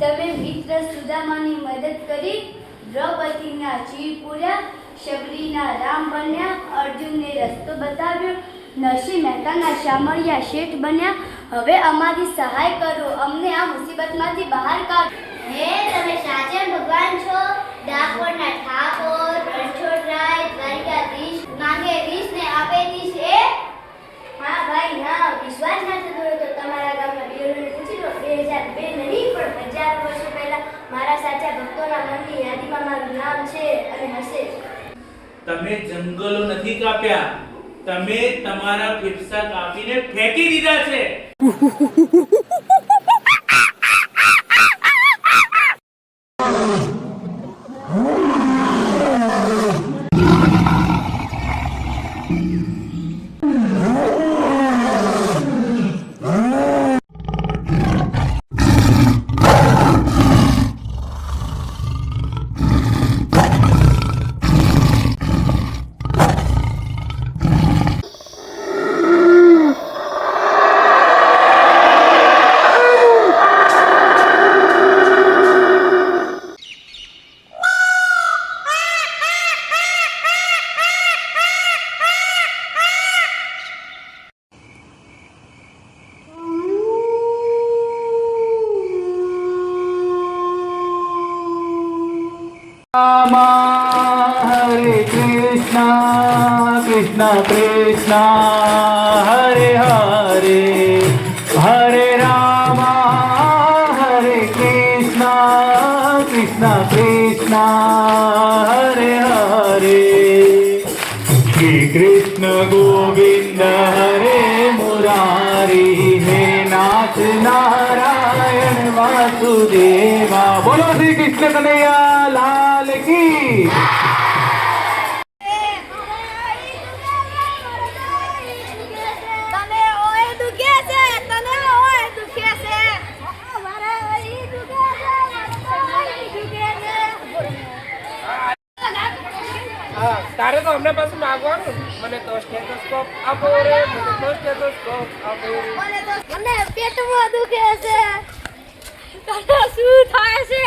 તમે મિત્ર સુદામાની મદદ કરી દ્રૌપદીના જીવ પૂર્યા શબરીના રામ બન્યા અર્જુનને રસ્તો બતાવ્યો નરસિંહ મહેતાના શામળિયા શેઠ બન્યા હવે અમારી સહાય કરો અમને આ મુસીબતમાંથી બહાર કાઢો. હે તમે સાચા ભગવાન છો? ડાકોરના ઠાકોર રણછોડરાય દ્વારિકાધીશ માંગે વીસ ને આપે ત્રીસ એ હા ભાઈ હા વિશ્વાસ ના થતો તો તમારા ગામના ડીઓને પૂછી લો બે હજાર બે નહીં પણ હજાર વર્ષો પહેલા મારા સાચા ભક્તોના મનની યાદીમાં મારું નામ છે અને હશે તમે જંગલો નથી કાપ્યા. તમે તમારા ફેફસા કાપીને ફેંકી દીધા છે. Hare Krishna Krishna Krishna Hare Hare Hare Rama Hare Krishna Krishna Krishna Hare Hare Shri Krishna Govinda Hare Murari He Nath Narayan Vasudeva બોલો શ્રી કૃષ્ણ કનૈયા લાલ કી તને ઓય દુખે છે તને ઓય દુખે છે મારે ઓય દુખે છે મારે દુખે છે હા તારે તો હમણાં પાછું માગવાનું મને તો સ્ટેથોસ્કોપ આપો રે મને તો સ્ટેથોસ્કોપ આપો રે મને પેટમાં દુખે છે તને શું થાય છે